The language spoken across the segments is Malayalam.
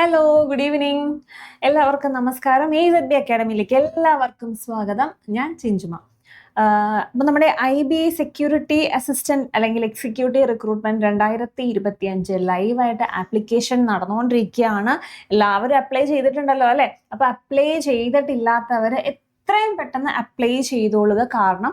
ഹലോ ഗുഡ് ഈവനിങ് എല്ലാവർക്കും നമസ്കാരം. എ സെഡ് ബി അക്കാഡമിയിലേക്ക് എല്ലാവർക്കും സ്വാഗതം. ഞാൻ ചിഞ്ചുമ. അപ്പം നമ്മുടെ I B I security assistant അല്ലെങ്കിൽ എക്സിക്യൂട്ടീവ് റിക്രൂട്ട്മെന്റ് രണ്ടായിരത്തി ഇരുപത്തി അഞ്ച് ലൈവായിട്ട് ആപ്ലിക്കേഷൻ നടന്നുകൊണ്ടിരിക്കുകയാണ്. എല്ലാവരും അപ്ലൈ ചെയ്തിട്ടുണ്ടല്ലോ അല്ലേ? അപ്പോൾ അപ്ലൈ ചെയ്തിട്ടില്ലാത്തവർ എത്രയും പെട്ടെന്ന് അപ്ലൈ ചെയ്തോളുക കാരണം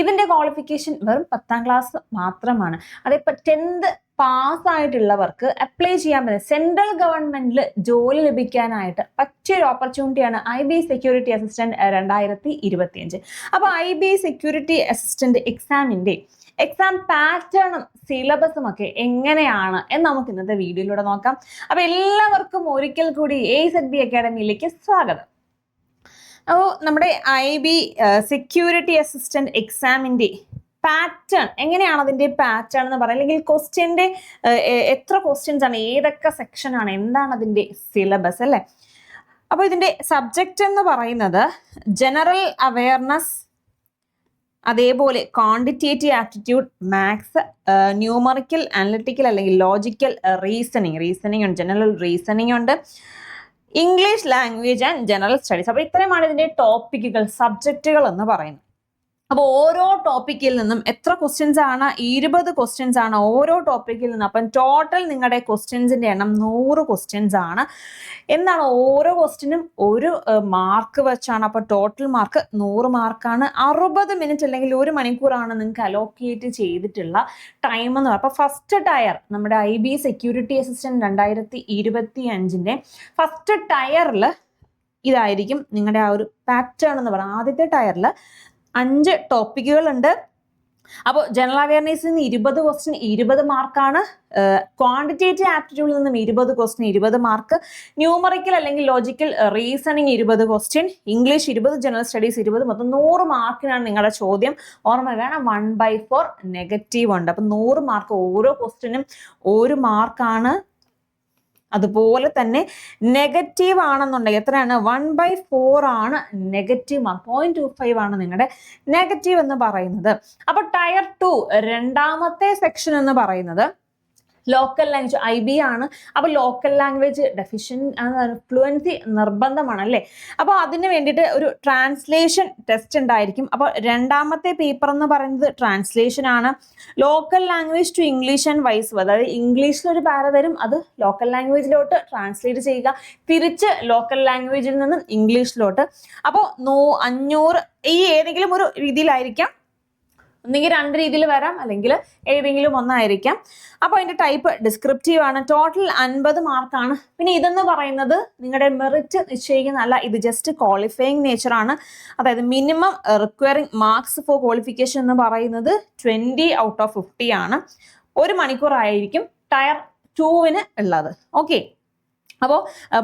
ഇതിന്റെ ക്വാളിഫിക്കേഷൻ വെറും പത്താം ക്ലാസ് മാത്രമാണ്. അതിപ്പോൾ ടെൻത്ത് പാസ് ആയിട്ടുള്ളവർക്ക് അപ്ലൈ ചെയ്യാൻ പറ്റും സെൻട്രൽ ഗവൺമെന്റിൽ ജോലി ലഭിക്കാനായിട്ട് പറ്റിയൊരു ഓപ്പർച്യൂണിറ്റിയാണ് ഐ ബി സെക്യൂരിറ്റി അസിസ്റ്റന്റ് രണ്ടായിരത്തി ഇരുപത്തിയഞ്ച്. അപ്പോൾ ഐ ബി സെക്യൂരിറ്റി അസിസ്റ്റന്റ് എക്സാമിന്റെ എക്സാം പാറ്റേണും സിലബസും ഒക്കെ എങ്ങനെയാണ് എന്ന് നമുക്ക് ഇന്നത്തെ വീഡിയോയിലൂടെ നോക്കാം. അപ്പോൾ എല്ലാവർക്കും ഒരിക്കൽ കൂടി എ സെഡ് ബി അക്കാഡമിയിലേക്ക് സ്വാഗതം. അപ്പോൾ നമ്മുടെ ഐ ബി സെക്യൂരിറ്റി അസിസ്റ്റന്റ് എക്സാമിന്റെ പാറ്റേൺ എങ്ങനെയാണ് അതിന്റെ പാറ്റേൺ എന്ന് പറയുന്നത് അല്ലെങ്കിൽ ക്വസ്റ്റ്യന്റെ എത്ര ക്വസ്റ്റ്യൻസ് ആണ്? ഏതൊക്കെ സെക്ഷനാണ് എന്താണ് അതിന്റെ സിലബസ് അല്ലേ? അപ്പോൾ ഇതിന്റെ സബ്ജക്റ്റ് എന്ന് പറയുന്നത് ജനറൽ അവയർനെസ് അതേപോലെ quantitative aptitude maths numerical analytical അല്ലെങ്കിൽ ലോജിക്കൽ റീസണിങ് റീസണിങ് ഉണ്ട് ജനറൽ റീസണിങ് ഉണ്ട്. English language and general studies അപ്പോൾ ഇത്രയുമാണ് ഇതിന്റെ ടോപ്പിക്കുകൾ സബ്ജക്റ്റുകൾ എന്ന് പറയുന്നത്. അപ്പോൾ ഓരോ ടോപ്പിക്കിൽ നിന്നും എത്ര ക്വസ്റ്റ്യൻസ് ആണ്? ഇരുപത് ക്വസ്റ്റ്യൻസ് ആണ് ഓരോ ടോപ്പിക്കിൽ നിന്നും. അപ്പം ടോട്ടൽ നിങ്ങളുടെ ക്വസ്റ്റ്യൻസിന്റെ എണ്ണം നൂറ് ക്വസ്റ്റ്യൻസ് ആണ്. എന്താണ് ഓരോ ക്വസ്റ്റ്യനും ഒരു മാർക്ക് വെച്ചാണ്. അപ്പോൾ ടോട്ടൽ മാർക്ക് നൂറ് മാർക്കാണ് അറുപത് മിനിറ്റ് അല്ലെങ്കിൽ ഒരു മണിക്കൂറാണ് നിങ്ങൾക്ക് അലോക്കേറ്റ് ചെയ്തിട്ടുള്ള ടൈം എന്ന് പറയുന്നത്. അപ്പോൾ ഫസ്റ്റ് ടയർ നമ്മുടെ ഐ ബി സെക്യൂരിറ്റി അസിസ്റ്റന്റ് രണ്ടായിരത്തി ഇരുപത്തി അഞ്ചിന്റെ ഫസ്റ്റ് ടയറിൽ ഇതായിരിക്കും നിങ്ങളുടെ ആ ഒരു പാറ്റേൺ എന്ന് പറയുന്നത്. ആദ്യത്തെ ടയറിൽ അഞ്ച് ടോപ്പിക്കുകളുണ്ട്. അപ്പോൾ ജനറൽ അവയർനെസ്സിൽ നിന്ന് ഇരുപത് ക്വസ്റ്റ്യൻ ഇരുപത് മാർക്കാണ്. ക്വാണ്ടിറ്റേറ്റീവ് ആപ്റ്റിറ്റ്യൂഡിൽ നിന്നും ഇരുപത് ക്വസ്റ്റ്യൻ ഇരുപത് മാർക്ക്. ന്യൂമറിക്കൽ അല്ലെങ്കിൽ ലോജിക്കൽ റീസണിങ് ഇരുപത് ക്വസ്റ്റ്യൻ ഇംഗ്ലീഷ് ഇരുപത് ജനറൽ സ്റ്റഡീസ് ഇരുപത് മൊത്തം നൂറ് മാർക്കിനാണ് നിങ്ങളുടെ ചോദ്യം. ഓർമ്മ വേണം വൺ ബൈ ഫോർ നെഗറ്റീവ് ഉണ്ട്. അപ്പം നൂറ് മാർക്ക് ഓരോ ക്വസ്റ്റ്യനും ഒരു മാർക്കാണ്. അതുപോലെ തന്നെ നെഗറ്റീവ് ആണെന്നുണ്ടെങ്കിൽ എത്രയാണ്? വൺ ബൈ ഫോർ ആണ് negative mark point two five ആണ് നിങ്ങളുടെ നെഗറ്റീവ് എന്ന് പറയുന്നത്. അപ്പൊ ടയർ ടു രണ്ടാമത്തെ സെക്ഷൻ എന്ന് പറയുന്നത് ലോക്കൽ ലാംഗ്വേജ് ഐ ബി ആണ്. അപ്പോൾ ലോക്കൽ ലാംഗ്വേജ് ഡെഫിഷ്യൻ ഫ്ലുവൻസി നിർബന്ധമാണ് അല്ലേ? അപ്പോൾ അതിന് വേണ്ടിയിട്ട് ഒരു ട്രാൻസ്ലേഷൻ ടെസ്റ്റ് ഉണ്ടായിരിക്കും. അപ്പോൾ രണ്ടാമത്തെ പേപ്പർ എന്ന് പറയുന്നത് ട്രാൻസ്ലേഷൻ ആണ്. Local language to English and vice അതായത് ഇംഗ്ലീഷിൽ ഒരു പാര തരും അത് ലോക്കൽ ലാംഗ്വേജിലോട്ട് ട്രാൻസ്ലേറ്റ് ചെയ്യുക. തിരിച്ച് ലോക്കൽ ലാംഗ്വേജിൽ നിന്നും ഇംഗ്ലീഷിലോട്ട് അപ്പോൾ നൂ അഞ്ഞൂറ് ഈ ഏതെങ്കിലും ഒരു രീതിയിലായിരിക്കാം. ഒന്നുകിൽ രണ്ട് രീതിയിൽ വരാം അല്ലെങ്കിൽ ഏതെങ്കിലും ഒന്നായിരിക്കാം. അപ്പോൾ അതിന്റെ ടൈപ്പ് ഡിസ്ക്രിപ്റ്റീവ് ആണ്. ടോട്ടൽ അൻപത് മാർക്കാണ് പിന്നെ ഇതെന്ന് പറയുന്നത് നിങ്ങളുടെ മെറിറ്റ് നിശ്ചയിക്കുന്ന അല്ല ഇത് ജസ്റ്റ് ക്വാളിഫയിങ് നേച്ചറാണ് അതായത് minimum requiring marks for qualification എന്ന് പറയുന്നത് ട്വന്റി ഔട്ട് ഓഫ് ഫിഫ്റ്റി ആണ്. ഒരു മണിക്കൂറായിരിക്കും ടയർ ടൂവിന് ഉള്ളത്. ഓക്കെ അപ്പോൾ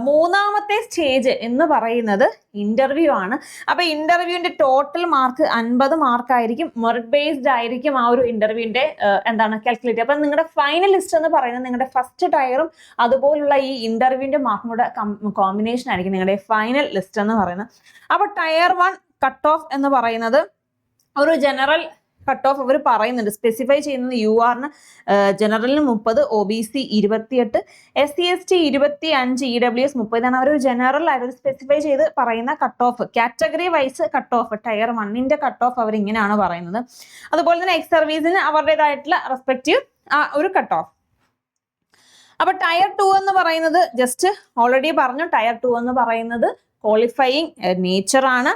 മൂന്നാമത്തെ സ്റ്റേജ് എന്ന് പറയുന്നത് ഇന്റർവ്യൂ ആണ്. അപ്പോൾ ഇന്റർവ്യൂവിന്റെ ടോട്ടൽ മാർക്ക് അൻപത് മാർക്കായിരിക്കും മെറിറ്റ് ബേസ്ഡ് ആയിരിക്കും ആ ഒരു ഇന്റർവ്യൂവിന്റെ എന്താണ് കാൽക്കുലേറ്റ് അപ്പം നിങ്ങളുടെ ഫൈനൽ ലിസ്റ്റ് എന്ന് പറയുന്നത് നിങ്ങളുടെ ഫസ്റ്റ് ടയറും അതുപോലുള്ള ഈ ഇന്റർവ്യൂവിന്റെ മാർക്കും കൂടെ കോമ്പിനേഷൻ ആയിരിക്കും നിങ്ങളുടെ ഫൈനൽ ലിസ്റ്റ് എന്ന് പറയുന്നത്. അപ്പോൾ ടയർ വൺ കട്ട് ഓഫ് എന്ന് പറയുന്നത് ഒരു ജനറൽ കട്ട് ഓഫ് അവർ പറയുന്നുണ്ട്. സ്പെസിഫൈ ചെയ്യുന്നത് യു ആറിന് ജനറലിന് മുപ്പത് ഒ ബി സി ഇരുപത്തിയെട്ട് എസ് സി എസ് ടി ഇരുപത്തി അഞ്ച് ഇ ഡബ്ല്യു എസ് മുപ്പതാണ് അവർ ജനറൽ ആയിട്ട് ഒരു സ്പെസിഫൈ ചെയ്ത് പറയുന്ന cut off category wise cut off tier വണ്ണിന്റെ കട്ട് ഓഫ് അവർ ഇങ്ങനെയാണ് പറയുന്നത്. അതുപോലെ തന്നെ എക്സ് സർവീസിന് അവരുടേതായിട്ടുള്ള റെസ്പെക്റ്റീവ് ആ ഒരു കട്ട് ഓഫ് അപ്പൊ ടയർ ടു എന്ന് പറയുന്നത് ജസ്റ്റ് ഓൾറെഡി പറഞ്ഞു. ടയർ ടു എന്ന് പറയുന്നത് ക്വാളിഫയിങ് നേച്ചർ ആണ്.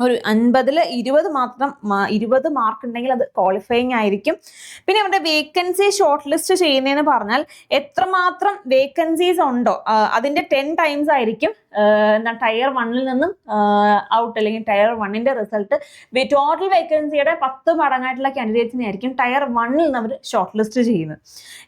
ഒരു അൻപതിൽ ഇരുപത് മാത്രം ഇരുപത് മാർക്ക് ഉണ്ടെങ്കിൽ അത് ക്വാളിഫയിങ് ആയിരിക്കും. പിന്നെ നമ്മുടെ വേക്കൻസി ഷോർട്ട് ലിസ്റ്റ് ചെയ്യുന്നതെന്ന് പറഞ്ഞാൽ എത്രമാത്രം വേക്കൻസീസ് ഉണ്ടോ അതിന്റെ ടെൻ ടൈംസ് ആയിരിക്കും എന്താ ടയർ വണ്ണിൽ നിന്നും ഔട്ട് അല്ലെങ്കിൽ ടയർ വണ്ണിന്റെ റിസൾട്ട് ടോട്ടൽ വേക്കൻസിയുടെ പത്ത് മടങ്ങായിട്ടുള്ള കാൻഡിഡേറ്റ്സിനെ ആയിരിക്കും ടയർ വണ്ണിൽ നിന്ന് അവർ ഷോർട്ട് ലിസ്റ്റ് ചെയ്യുന്നത്.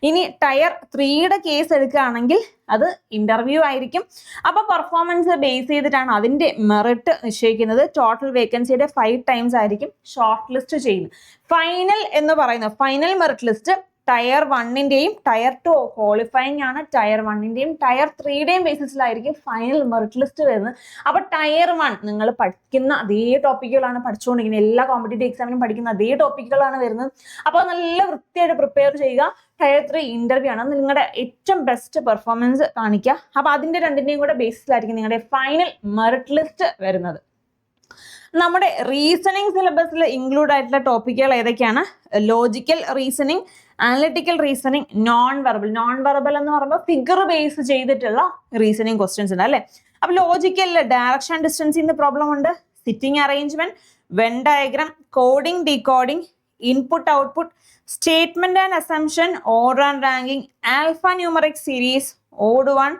ഇനി ടയർ ത്രീയുടെ കേസ് എടുക്കുകയാണെങ്കിൽ അത് ഇന്റർവ്യൂ ആയിരിക്കും. അപ്പൊ പെർഫോമൻസ് ബേസ് ചെയ്തിട്ടാണ് അതിന്റെ മെറിറ്റ് നിശ്ചയിക്കുന്നത്. ടോട്ടൽ വേക്കൻസിയുടെ ഫൈവ് ടൈംസ് ആയിരിക്കും ഷോർട്ട് ലിസ്റ്റ് ചെയ്യുന്നത്. ഫൈനൽ എന്ന് പറയുന്നത് ഫൈനൽ മെറിറ്റ് ലിസ്റ്റ് ടയർ വണ്ണിന്റെയും ടയർ ടു ക്വാളിഫയിങ് ആണ് ടയർ വണ്ണിന്റെയും ടയർ ത്രീയുടെയും ബേസിസിലായിരിക്കും ഫൈനൽ മെറിറ്റ് ലിസ്റ്റ് വരുന്നത്. അപ്പൊ ടയർ വൺ നിങ്ങൾ പഠിക്കുന്ന അതേ ടോപ്പിക്കുകളാണ് പഠിച്ചുകൊണ്ടിരിക്കുന്നത്. എല്ലാ കോമ്പറ്റേറ്റീവ് എക്സാമിനും പഠിക്കുന്ന അതേ ടോപ്പിക്കുകളാണ് വരുന്നത്. അപ്പോൾ നല്ല വൃത്തിയായിട്ട് പ്രിപ്പയർ ചെയ്യുക. ടയർ ത്രീ ഇന്റർവ്യൂ ആണ്. നിങ്ങളുടെ ഏറ്റവും ബെസ്റ്റ് പെർഫോമൻസ് കാണിക്കുക. അപ്പൊ അതിന്റെ രണ്ടിന്റെയും കൂടെ ബേസിസിലായിരിക്കും നിങ്ങളുടെ ഫൈനൽ മെറിറ്റ് ലിസ്റ്റ് വരുന്നത്. നമ്മുടെ റീസണിങ് സിലബസിൽ ഇൻക്ലൂഡ് ആയിട്ടുള്ള ടോപ്പിക്കുകൾ ഏതൊക്കെയാണ്? Logical reasoning analytical reasoning non verbal non verbal എന്ന് പറയുമ്പോൾ ഫിഗർ ബേസ് ചെയ്തിട്ടുള്ള റീസണിങ് ക്വസ്റ്റ്യൻസ് ഉണ്ട് അല്ലേ? അപ്പൊ ലോജിക്കൽ ഡയറക്ഷൻ ഡിസ്റ്റൻസിന്റെ പ്രോബ്ലം ഉണ്ട്. Sitting arrangement Venn diagram coding decoding input output statement and assumption order and ranking alpha numeric series odd one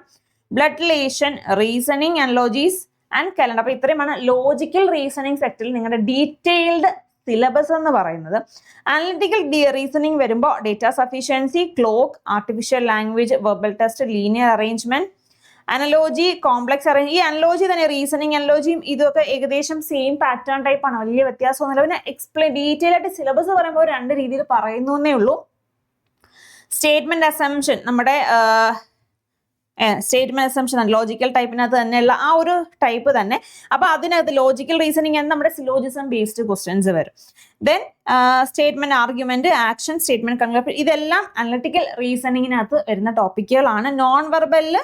blood relation reasoning analogies and calendar അപ്പൊ ഇത്രയുമാണ് ലോജിക്കൽ റീസണിങ് സെക്ടറിൽ നിങ്ങളുടെ ഡീറ്റെയിൽഡ് സിലബസ് എന്ന് പറയുന്നത്. അനലിറ്റിക്കൽ റീസണിങ് വരുമ്പോൾ data sufficiency clock artificial language verbal test linear arrangement analogy complex arrange ഈ അനലോജി തന്നെ റീസണിങ് അനലോജിയും ഇതൊക്കെ ഏകദേശം സെയിം പാറ്റേൺ ടൈപ്പ് ആണ്. വലിയ വ്യത്യാസമൊന്നുമില്ല പിന്നെ എക്സ്പ്ലെയിൻ ഡീറ്റെയിൽ ആയിട്ട് സിലബസ് പറയുമ്പോൾ രണ്ട് രീതിയിൽ പറയുന്നു എന്നേ ഉള്ളൂ. സ്റ്റേറ്റ്മെന്റ് അസംഷൻ നമ്മുടെ സ്റ്റേറ്റ്മെന്റ് അസംഷൻ ലോജിക്കൽ ടൈപ്പിനകത്ത് തന്നെയുള്ള ആ ഒരു ടൈപ്പ് തന്നെ. അപ്പൊ അതിനകത്ത് ലോജിക്കൽ റീസണിങ് ആണ് നമ്മുടെ സിലോജിസം ബേസ്ഡ് ക്വസ്റ്റ്യൻസ് വരും. Then statement argument action statement conclusion ഇതെല്ലാം അനലിറ്റിക്കൽ റീസണിങ്ങിനകത്ത് വരുന്ന ടോപ്പിക്കുകളാണ് നോൺ വെർബലിൽ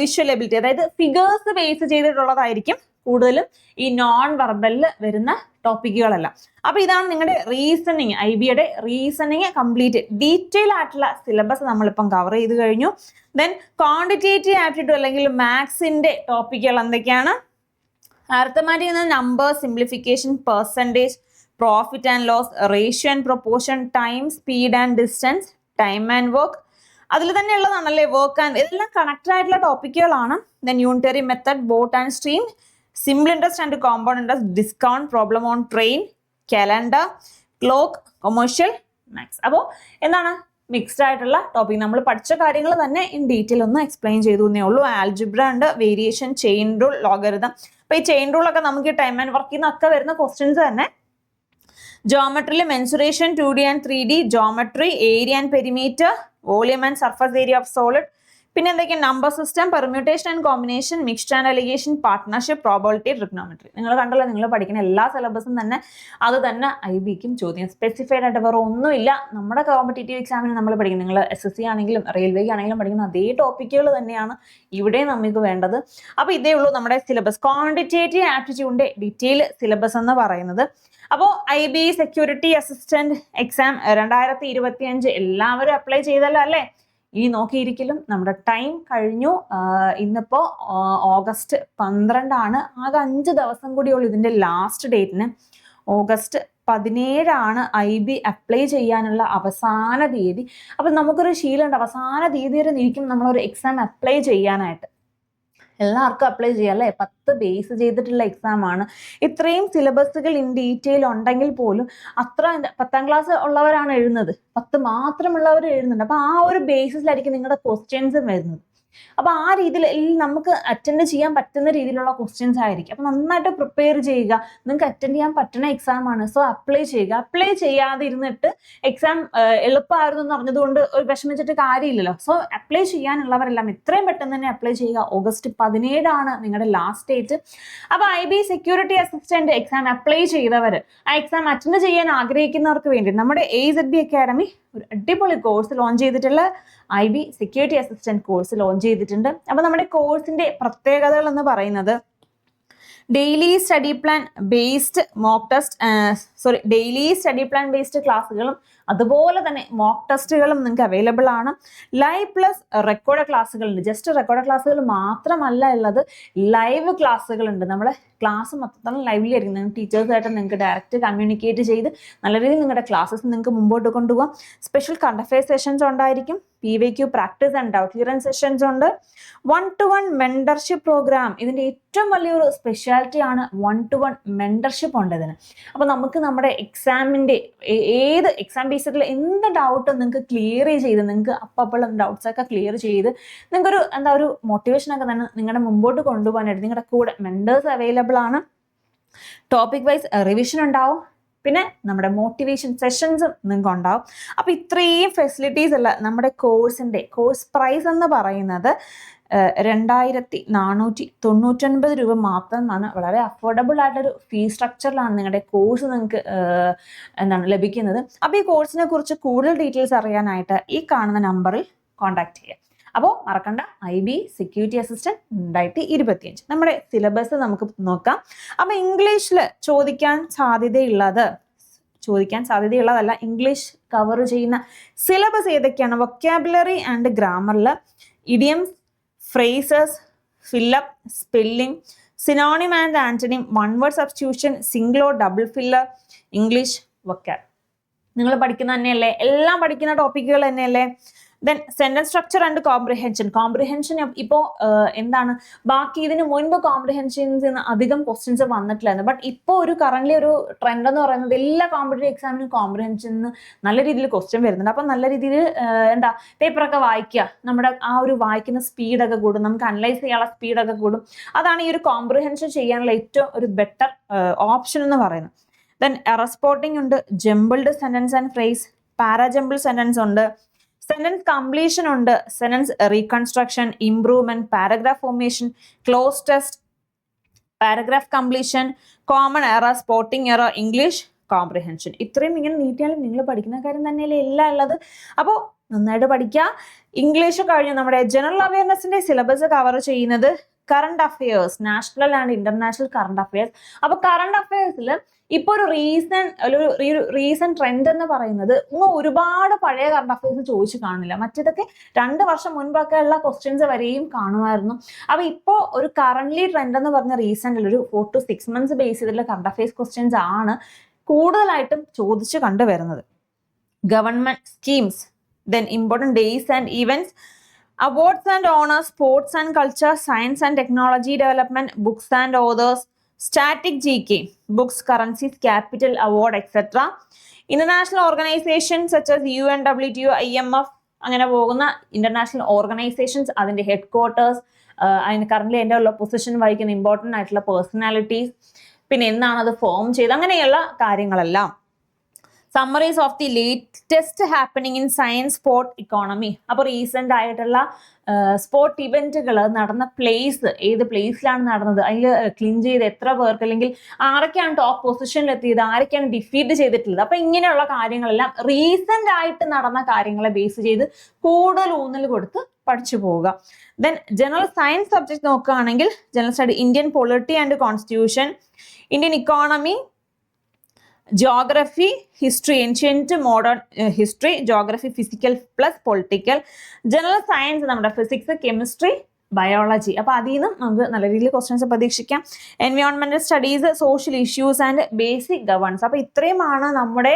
വിഷ്വൽ എബിലിറ്റി അതായത് ഫിഗേഴ്സ് ബേസ് ചെയ്തിട്ടുള്ളതായിരിക്കും കൂടുതലും ഈ നോൺ വെർബലിൽ വരുന്ന ടോപ്പിക്കുകളല്ല അപ്പൊ ഇതാണ് നിങ്ങളുടെ റീസണിങ് ഐ ബിയുടെ റീസണിങ് കംപ്ലീറ്റ് ഡീറ്റെയിൽ ആയിട്ടുള്ള സിലബസ് നമ്മളിപ്പം കവർ ചെയ്ത് കഴിഞ്ഞു. ദെൻ ക്വാണ്ടിറ്റേറ്റീവ് ആപ്റ്റിറ്റ്യൂഡ് അല്ലെങ്കിൽ മാത്സിന്റെ ടോപ്പിക്കുകൾ എന്തൊക്കെയാണ്? Arithmetic number simplification percentage profit and loss ratio and proportion time speed and distance time and work അതിൽ തന്നെ ഉള്ളതാണല്ലേ വർക്ക് ആൻഡ് ഇതെല്ലാം കണക്റ്റഡ് ആയിട്ടുള്ള ടോപ്പിക്കുകളാണ് then unitary method boat and stream simple interest and compound interest discount problem on train calendar clock commercial maths അപ്പോൾ എന്താണ്? മിക്സ്ഡ് ആയിട്ടുള്ള ടോപ്പിക് നമ്മൾ പഠിച്ച കാര്യങ്ങൾ തന്നെ ഇൻ ഡീറ്റെയിൽ ഒന്ന് എക്സ്പ്ലെയിൻ ചെയ്തു എന്നേ ഉള്ളൂ. ആൽജിബ്ര ഉണ്ട് വേരിയേഷൻ ചെയിൻ റൂൾ ലോഗരിതം അപ്പോൾ ഈ ചെയിൻ റൂൾ ഒക്കെ നമുക്ക് ടൈം ആൻഡ് വർക്കിൽ നിന്നൊക്കെ വരുന്ന ക്വസ്റ്റ്യൻസ് തന്നെ. ജോമെട്രിയിൽ mensuration two D and three D geometry area and perimeter volume and surface area of solid പിന്നെ എന്തൊക്കെയാണ് number system permutation and combination mixed and alligation partnership probability trigonometry നിങ്ങൾ കണ്ടല്ലോ നിങ്ങൾ പഠിക്കുന്ന എല്ലാ സിലബസും തന്നെ അത് തന്നെ ഐ ബിക്കും ചോദ്യം സ്പെസിഫൈഡ് ആയിട്ട് വേറെ ഒന്നുമില്ല. നമ്മുടെ കോമ്പറ്റേറ്റീവ് എക്സാമിന് നമ്മൾ പഠിക്കുന്നത് നിങ്ങൾ എസ് എസ് സി ആണെങ്കിലും റെയിൽവേക്ക് ആണെങ്കിലും പഠിക്കുന്ന അതേ ടോപ്പിക്കുകൾ തന്നെയാണ് ഇവിടെ നമുക്ക് വേണ്ടത്. അപ്പോൾ ഇതേ ഉള്ളൂ നമ്മുടെ സിലബസ് ക്വാണ്ടിറ്റേറ്റീവ് ആപ്റ്റിറ്റ്യൂഡിന്റെ ഡീറ്റെയിൽ സിലബസ് എന്ന് പറയുന്നത്. അപ്പോൾ I B security assistant exam രണ്ടായിരത്തി ഇരുപത്തി അഞ്ച് എല്ലാവരും അപ്ലൈ ചെയ്തല്ലോ അല്ലേ? ഇനി നോക്കിയിരിക്കലും നമ്മുടെ ടൈം കഴിഞ്ഞു. ഇന്നിപ്പോ ഓഗസ്റ്റ് പന്ത്രണ്ടാണ്. ആകെ അഞ്ച് ദിവസം കൂടിയുള്ളൂ ഇതിന്റെ ലാസ്റ്റ് ഡേറ്റിന് ഓഗസ്റ്റ് പതിനേഴാണ് ഐ ബി അപ്ലൈ ചെയ്യാനുള്ള അവസാന തീയതി. അപ്പൊ നമുക്കൊരു ശീലമുണ്ട്. അവസാന തീയതി വരെ ഇരിക്കും നമ്മളൊരു എക്സാം അപ്ലൈ ചെയ്യാനായിട്ട്. എല്ലാവർക്കും അപ്ലൈ ചെയ്യാം അല്ലേ പത്ത് ബേസ് ചെയ്തിട്ടുള്ള എക്സാം ആണ്. ഇത്രയും സിലബസുകൾ ഇൻ ഡീറ്റെയിൽ ഉണ്ടെങ്കിൽ പോലും അത്ര പത്താം ക്ലാസ് ഉള്ളവരാണ് എഴുതുന്നത്. പത്ത് മാത്രമുള്ളവർ എഴുതുന്നുണ്ട്. അപ്പൊ ആ ഒരു ബേസിസിലായിരിക്കും നിങ്ങളുടെ ക്വസ്റ്റ്യൻസും വരുന്നത്. അപ്പൊ ആ രീതിയിൽ നമുക്ക് അറ്റൻഡ് ചെയ്യാൻ പറ്റുന്ന രീതിയിലുള്ള ക്വസ്റ്റ്യൻസ് ആയിരിക്കും. അപ്പൊ നന്നായിട്ട് പ്രിപ്പയർ ചെയ്യുക. നിങ്ങൾക്ക് അറ്റൻഡ് ചെയ്യാൻ പറ്റുന്ന എക്സാം ആണ്. സോ അപ്ലൈ ചെയ്യുക. അപ്ലൈ ചെയ്യാതെ ഇരുന്നിട്ട് എക്സാം എളുപ്പമായിരുന്നു എന്ന് പറഞ്ഞതുകൊണ്ട് ഒരു വിഷമിച്ചിട്ട് കാര്യമില്ലല്ലോ. സോ അപ്ലൈ ചെയ്യാനുള്ളവരെല്ലാം എത്രയും പെട്ടെന്ന് തന്നെ അപ്ലൈ ചെയ്യുക. ഓഗസ്റ്റ് പതിനേഴാണ് നിങ്ങളുടെ ലാസ്റ്റ് ഡേറ്റ് അപ്പോൾ I B security assistant exam apply ചെയ്തവർ ആ എക്സാം അറ്റൻഡ് ചെയ്യാൻ ആഗ്രഹിക്കുന്നവർക്ക് വേണ്ടി നമ്മുടെ എ സെഡ് ബി അക്കാഡമി ഒരു അടിപൊളി കോഴ്സ് ലോഞ്ച് ചെയ്തിട്ടുള്ള I B security assistant course launch ചെയ്തിട്ടുണ്ട്. അപ്പോൾ നമ്മുടെ കോഴ്സിന്റെ പ്രത്യേകതകൾ എന്ന് പറയുന്നത് daily study plan based mock test sorry daily study plan based ക്ലാസ്സുകളും അതുപോലെ തന്നെ മോക്ക് ടെസ്റ്റുകളും നിങ്ങൾക്ക് അവൈലബിൾ ആണ്. ലൈവ് പ്ലസ് റെക്കോർഡ് ക്ലാസ്സുകളുണ്ട് ജസ്റ്റ് റെക്കോർഡ് ക്ലാസ്സുകൾ മാത്രമല്ല ഉള്ളത്. ലൈവ് ക്ലാസ്സുകളുണ്ട് നമ്മുടെ ക്ലാസ് മൊത്തം ലൈവിലായിരിക്കും നിങ്ങൾക്ക് ടീച്ചേഴ്സായിട്ട് നിങ്ങൾക്ക് ഡയറക്റ്റ് കമ്മ്യൂണിക്കേറ്റ് ചെയ്ത് നല്ല രീതിയിൽ നിങ്ങളുടെ ക്ലാസ്സസ് നിങ്ങൾക്ക് മുമ്പോട്ട് കൊണ്ടുപോകാം. സ്പെഷ്യൽ കണ്ടഫേ സെഷൻസ് ഉണ്ടായിരിക്കും. P Y Q practice and doubt clearance sessions ഉണ്ട്. One to one mentorship programme ഇതിന്റെ ഏറ്റവും വലിയൊരു സ്പെഷ്യാലിറ്റി ആണ് വൺ ടു വൺ മെൻഡർഷിപ്പ് ഉണ്ട് ഇതിന്. അപ്പോൾ നമുക്ക് നമ്മുടെ എക്സാമിന്റെ ഏത് എക്സാം ബേസിൽ എന്ത് ഡൗട്ടും നിങ്ങൾക്ക് ക്ലിയർ ചെയ്ത് നിങ്ങൾക്ക് അപ്പപ്പോൾ ഡൗട്ട്സ് ഒക്കെ ക്ലിയർ ചെയ്ത് നിങ്ങൾക്കൊരു എന്താ ഒരു മോട്ടിവേഷൻ ഒക്കെ തന്നെ നിങ്ങളുടെ മുമ്പോട്ട് കൊണ്ടുപോകാനായിട്ട് നിങ്ങളുടെ കൂടെ മെൻഡേഴ്സ് അവൈലബിൾ ആണ്. ടോപ്പിക് വൈസ് റിവിഷൻ ഉണ്ടാവും. പിന്നെ നമ്മുടെ മോട്ടിവേഷൻ സെഷൻസും നിങ്ങൾക്ക് ഉണ്ടാവും അപ്പോൾ ഇത്രയും ഫെസിലിറ്റീസ് ഉള്ള നമ്മുടെ കോഴ്സിന്റെ കോഴ്സ് പ്രൈസ് എന്ന് പറയുന്നത് രണ്ടായിരത്തി നാനൂറ്റി തൊണ്ണൂറ്റൊൻപത് രൂപ മാത്രമാണ് വളരെ അഫോർഡബിൾ ആയിട്ടൊരു ഫീ സ്ട്രക്ചറിലാണ് നിങ്ങളുടെ കോഴ്സ് നിങ്ങൾക്ക് എന്താണ് ലഭിക്കുന്നത്. അപ്പോൾ ഈ കോഴ്സിനെ കുറിച്ച് കൂടുതൽ ഡീറ്റെയിൽസ് അറിയാനായിട്ട് ഈ കാണുന്ന നമ്പറിൽ കോൺടാക്ട് ചെയ്യുക. അപ്പോൾ മറക്കണ്ട ഐ ബി സെക്യൂരിറ്റി അസിസ്റ്റന്റ് രണ്ടായിരത്തി ഇരുപത്തിയഞ്ച്. നമ്മുടെ സിലബസ് നമുക്ക് നോക്കാം. അപ്പോൾ ഇംഗ്ലീഷിൽ ചോദിക്കാൻ സാധ്യതയുള്ളത് ചോദിക്കാൻ സാധ്യതയുള്ളതല്ല ഇംഗ്ലീഷ് കവർ ചെയ്യുന്ന സിലബസ് ഏതൊക്കെയാണ്? Vocabulary and ഗ്രാമറിൽ idiom phrases fill up spelling synonym and antonym one word substitution സിംഗിളോ double filler English vocab നിങ്ങൾ പഠിക്കുന്ന തന്നെയല്ലേ? എല്ലാം പഠിക്കുന്ന ടോപ്പിക്കുകൾ തന്നെയല്ലേ? Then sentence structure and comprehension comprehension ഇപ്പോൾ എന്താണ്? ബാക്കി ഇതിന് മുൻപ് കോംപ്രിഹെൻഷൻസ് അധികം ക്വസ്റ്റ്യൻസ് വന്നിട്ടില്ലായിരുന്നു. ബട്ട് ഇപ്പോൾ ഒരു കറന്റ് ഒരു ട്രെൻഡ് എന്ന് പറയുന്നത് എല്ലാ കോമ്പറ്റേറ്റീവ് എക്സാമിനും കോംപ്രിഹെൻഷൻ നല്ല രീതിയിൽ ക്വസ്റ്റ്യൻ വരുന്നുണ്ട്. അപ്പം നല്ല രീതിയിൽ എന്താ പേപ്പറൊക്കെ വായിക്കുക നമ്മുടെ ആ ഒരു വായിക്കുന്ന സ്പീഡൊക്കെ കൂടും. നമുക്ക് അനലൈസ് ചെയ്യാനുള്ള സ്പീഡൊക്കെ കൂടും. അതാണ് ഈ ഒരു കോംപ്രിഹെൻഷൻ ചെയ്യാനുള്ള ഏറ്റവും ഒരു ബെറ്റർ ഓപ്ഷൻ എന്ന് പറയുന്നത്. ദെൻ റെസ്പോർട്ടിംഗ് ഉണ്ട്. Jumbled sentence and phrase parajumble sentence ഉണ്ട്. സെന്റൻസ് കംപ്ലീഷൻ ഉണ്ട്. Sentence reconstruction improvement paragraph formation cloze test paragraph completion common error spotting error English comprehension ഇത്രയും ഇങ്ങനെ നീട്ടിയാലും നിങ്ങൾ പഠിക്കുന്ന കാര്യം തന്നെയല്ലേ എല്ലാം ഉള്ളത്. അപ്പോൾ നന്നായിട്ട് പഠിക്കുക ഇംഗ്ലീഷ് കഴിഞ്ഞ്. നമ്മുടെ ജനറൽ അവയർനെസിന്റെ സിലബസ് കവർ ചെയ്യുന്നത് current affairs national and international current affairs അപ്പൊ കറണ്ട് അഫയേഴ്സിൽ ഇപ്പൊ ഒരു റീസൺ ഒരു റീസൺ ട്രെൻഡ് എന്ന് പറയുന്നത് ഇന്ന് ഒരുപാട് പഴയ കറണ്ട് അഫയേഴ്സ് ചോദിച്ചു കാണില്ല മറ്റേതൊക്കെ രണ്ട് വർഷം മുൻപൊക്കെ ഉള്ള ക്വസ്റ്റ്യൻസ് വരെയും കാണുമായിരുന്നു. അപ്പൊ ഇപ്പോ ഒരു കറണ്ട്ലി ട്രെൻഡ് എന്ന് പറഞ്ഞ റീസെന്റ് ഒരു four to six months base ചെയ്തിട്ടുള്ള കറണ്ട് അഫയേഴ്സ് ക്വസ്റ്റ്യൻസ് ആണ് കൂടുതലായിട്ടും ചോദിച്ചു കണ്ടുവരുന്നത്. Government schemes then important days and events awards and honours sports and culture science and technology development books and authors static G K books currencies capital award etcetera international organisation such U N W T I M F അങ്ങനെ പോകുന്ന ഇന്റർനാഷണൽ ഓർഗനൈസേഷൻസ് അതിന്റെ ഹെഡ് ക്വാർട്ടേഴ്സ് അതിന് കറന്റ് എന്റെ ഉള്ള പൊസിഷൻ വഹിക്കുന്ന ഇമ്പോർട്ടന്റ് ആയിട്ടുള്ള പേഴ്സണാലിറ്റീസ് പിന്നെ എന്നാണ് അത് ഫോം ചെയ്ത് അങ്ങനെയുള്ള കാര്യങ്ങളെല്ലാം. Summaries of the latest happening in science sport economy അപ്പോൾ റീസെന്റ് ആയിട്ടുള്ള സ്പോർട്ട് ഇവന്റുകൾ നടന്ന പ്ലേസ് ഏത് പ്ലേസിലാണ് നടന്നത്? അതിൽ ക്ലിൻ ചെയ്ത് എത്ര പേർക്ക്? അല്ലെങ്കിൽ ആരൊക്കെയാണ് ടോപ്പ് പൊസിഷനിൽ എത്തിയത്? ആരൊക്കെയാണ് ഡിഫീറ്റ് ചെയ്തിട്ടുള്ളത്? അപ്പൊ ഇങ്ങനെയുള്ള കാര്യങ്ങളെല്ലാം റീസെന്റ് ആയിട്ട് നടന്ന കാര്യങ്ങളെ ബേസ് ചെയ്ത് കൂടുതൽ ഊന്നൽ കൊടുത്ത് പഠിച്ചു പോവുക. ദെൻ ജനറൽ സയൻസ് സബ്ജക്ട് നോക്കുകയാണെങ്കിൽ general study Indian polity and constitution Indian economy geography history ancient modern history geography physical plus political general science നമ്മുടെ ഫിസിക്സ് കെമിസ്ട്രി ബയോളജി അപ്പോൾ അതിൽ നിന്നും നമുക്ക് നല്ല രീതിയിൽ ക്വസ്റ്റ്യൻസ് പ്രതീക്ഷിക്കാം. എൻവയോൺമെന്റൽ studies social issues and basic governance അപ്പോൾ ഇത്രയുമാണ് നമ്മുടെ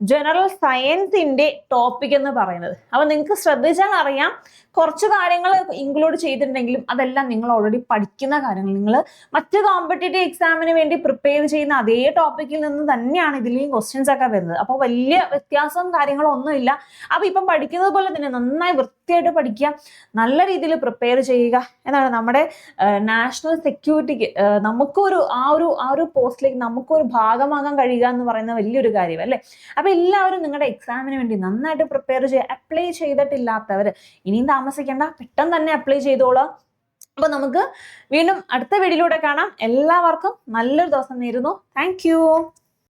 ജനറൽ സയൻസിന്റെ ടോപ്പിക് എന്ന് പറയുന്നത്. അപ്പോൾ നിങ്ങൾക്ക് ശ്രദ്ധിച്ചാൽ അറിയാം കുറച്ച് കാര്യങ്ങൾ ഇൻക്ലൂഡ് ചെയ്തിട്ടുണ്ടെങ്കിലും അതെല്ലാം നിങ്ങൾ ഓൾറെഡി പഠിക്കുന്ന കാര്യങ്ങൾ. നിങ്ങൾ മറ്റ് കോമ്പറ്റേറ്റീവ് എക്സാമിന് വേണ്ടി പ്രിപ്പയർ ചെയ്യുന്ന അതേ ടോപ്പിക്കിൽ നിന്ന് തന്നെയാണ് ഇതിലെയും ക്വസ്റ്റ്യൻസ് ഒക്കെ വരുന്നത്. അപ്പോൾ വലിയ വ്യത്യാസവും കാര്യങ്ങളും ഒന്നുമില്ല. അപ്പോൾ ഇപ്പം പഠിക്കുന്നത് പോലെ തന്നെ നന്നായി വൃത്തിയായിട്ട് പഠിക്കുക നല്ല രീതിയിൽ പ്രിപ്പയർ ചെയ്യുക എന്നാണ് നമ്മുടെ നാഷണൽ സെക്യൂരിറ്റിക്ക് നമുക്കൊരു ആ ഒരു ആ ഒരു പോസ്റ്റിലേക്ക് നമുക്കൊരു ഭാഗമാകാൻ കഴിയുക എന്ന് പറയുന്ന വലിയൊരു കാര്യം അല്ലേ അപ്പം എല്ലാവരും നിങ്ങളുടെ എക്സാമിന് വേണ്ടി നന്നായിട്ട് പ്രിപ്പയർ ചെയ്യുക അപ്ലൈ ചെയ്തിട്ടില്ലാത്തവർ ഇനിയും താമസിക്കേണ്ട പെട്ടെന്ന് തന്നെ അപ്ലൈ ചെയ്തോളാം. അപ്പോൾ നമുക്ക് വീണ്ടും അടുത്ത വീഡിയോയിലൂടെ കാണാം. എല്ലാവർക്കും നല്ലൊരു ദിവസം നേരുന്നു. താങ്ക്